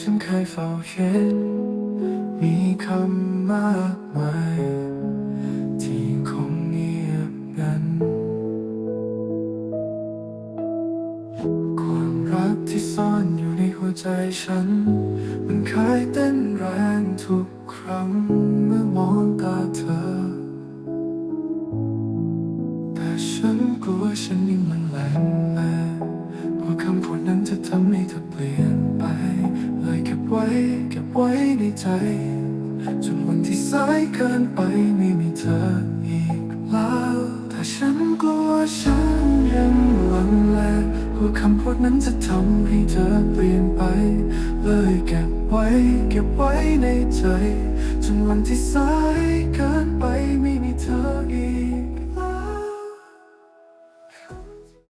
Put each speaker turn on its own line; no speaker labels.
ฉันเคยเฝ้าคิดมีคำมากมาย ที่คงเงียบงันความรักที่ซ่อนอยู่ในหัวใจฉัน มันเคยเต้นแรงทุกครั้งเมื่อมองตาเธอ แต่ฉันกลัวฉันยิ่งมันแรงแรงกลัวคำพูดนั้นจะทำให้เธอเปลี่ยน ไปเก็บไว้เก็บไว้ในใจจนวันที่สายเกินไปไม่มีเธออีกแล้วแต่ฉันกลัวฉันยังหลังแลว่าคำพูดนั้นจะทำให้เธอเปลี่ยนไป เลยเก็บไว้เก็บไว้ในใจจนวันที่สายเกิน